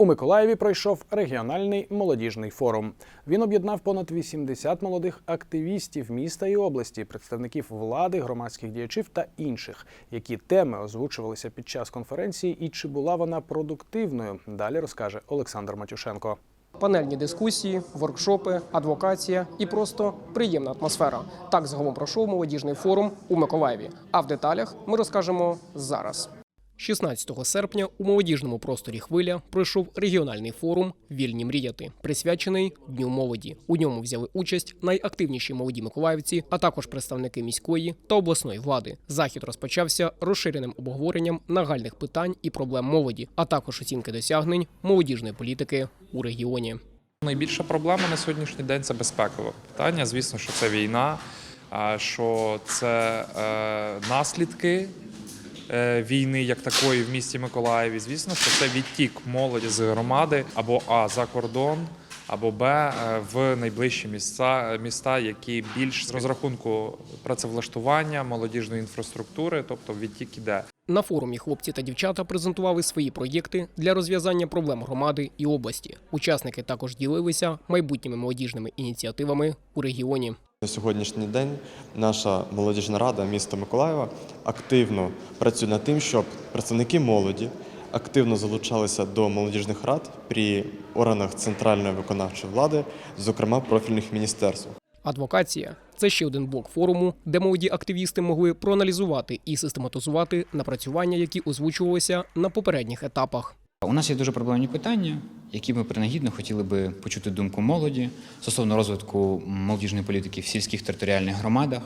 У Миколаєві пройшов регіональний молодіжний форум. Він об'єднав понад 80 молодих активістів міста і області, представників влади, громадських діячів та інших. Які теми озвучувалися під час конференції і чи була вона продуктивною? Далі розкаже Олександр Матюшенко. Панельні дискусії, воркшопи, адвокація і просто приємна атмосфера. Так загалом пройшов молодіжний форум у Миколаєві. А в деталях ми розкажемо зараз. 16 серпня у молодіжному просторі Хвиля пройшов регіональний форум Вільні мріяти, присвячений Дню молоді. У ньому взяли участь найактивніші молоді миколаївці, а також представники міської та обласної влади. Захід розпочався розширеним обговоренням нагальних питань і проблем молоді, а також оцінки досягнень молодіжної політики у регіоні. Найбільша проблема на сьогоднішній день це безпекове питання. Звісно, що це війна, що це е, наслідки війни як такої в місті Миколаєві. Звісно, що це відтік молоді з громади або А за кордон. Або Б е, в найближчі міста, міста, які більш з розрахунку працевлаштування, молодіжної інфраструктури, тобто відтік іде. На форумі хлопці та дівчата презентували свої проєкти для розв'язання проблем громади і області. Учасники також ділилися майбутніми молодіжними ініціативами у регіоні. На сьогоднішній день наша молодіжна рада міста Миколаєва активно працює над тим, щоб представники молоді активно залучалися до молодіжних рад при органах центральної виконавчої влади, зокрема профільних міністерств. Адвокація це ще один блок форуму, де молоді активісти могли проаналізувати і систематизувати напрацювання, які озвучувалися на попередніх етапах. У нас є дуже проблемні питання, які ми принагідно хотіли би почути думку молоді стосовно розвитку молодіжної політики в сільських територіальних громадах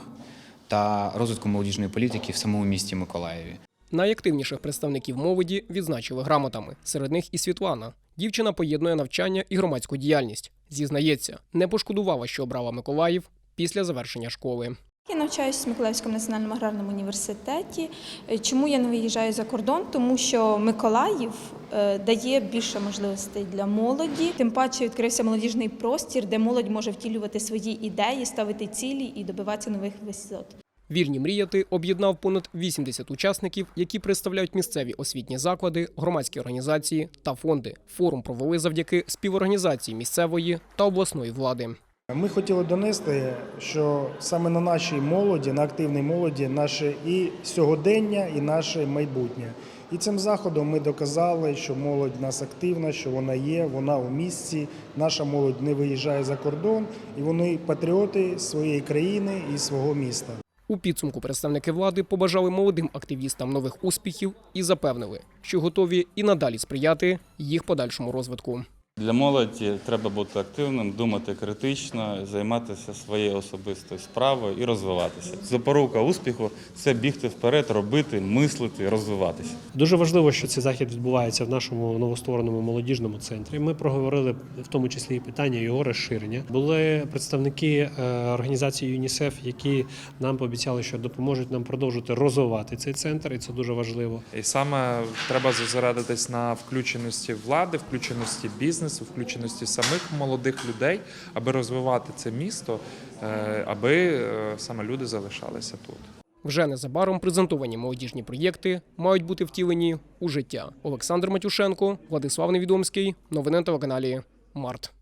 та розвитку молодіжної політики в самому місті Миколаєві. Найактивніших представників молоді відзначили грамотами. Серед них і Світлана. Дівчина поєднує навчання і громадську діяльність. Зізнається, не пошкодувала, що обрала Миколаїв після завершення школи. Я навчаюся в Миколаївському національному аграрному університеті. Е, Чому я не виїжджаю за кордон? Тому що Миколаїв е, дає більше можливостей для молоді. Тим паче відкрився молодіжний простір, де молодь може втілювати свої ідеї, ставити цілі і добиватися нових висот. Вільні мріяти об'єднав понад 80 учасників, які представляють місцеві освітні заклади, громадські організації та фонди. Форум провели завдяки співорганізації місцевої та обласної влади. Ми хотіли донести, що саме на нашій молоді, на активній молоді, наше і сьогодення, і наше майбутнє. І цим заходом ми доказали, що молодь в нас активна, що вона є, вона у місці. Наша молодь не виїжджає за кордон, і вони патріоти своєї країни і свого міста. У підсумку представники влади побажали молодим активістам нових успіхів і запевнили, що готові і надалі сприяти їх подальшому розвитку. Для молоді треба бути активним, думати критично, займатися своєю особистою справою і розвиватися. Запорука успіху це бігти вперед, робити, мислити, розвиватися. Дуже важливо, що цей захід відбувається в нашому новоствореному молодіжному центрі. Ми проговорили в тому числі і питання його розширення. Були представники е, організації ЮНІСЕФ, які нам пообіцяли, що допоможуть нам продовжити розвивати цей центр, і це дуже важливо. І саме треба зосередитись на включеності влади, включеності бізнесу, включеності самих молодих людей, аби розвивати це місто, е, аби е, саме люди залишалися тут. Вже незабаром презентовані молодіжні проєкти мають бути втілені у життя. Олександр Матюшенко, Владислав Невідомський. Новини на телеканалі Март.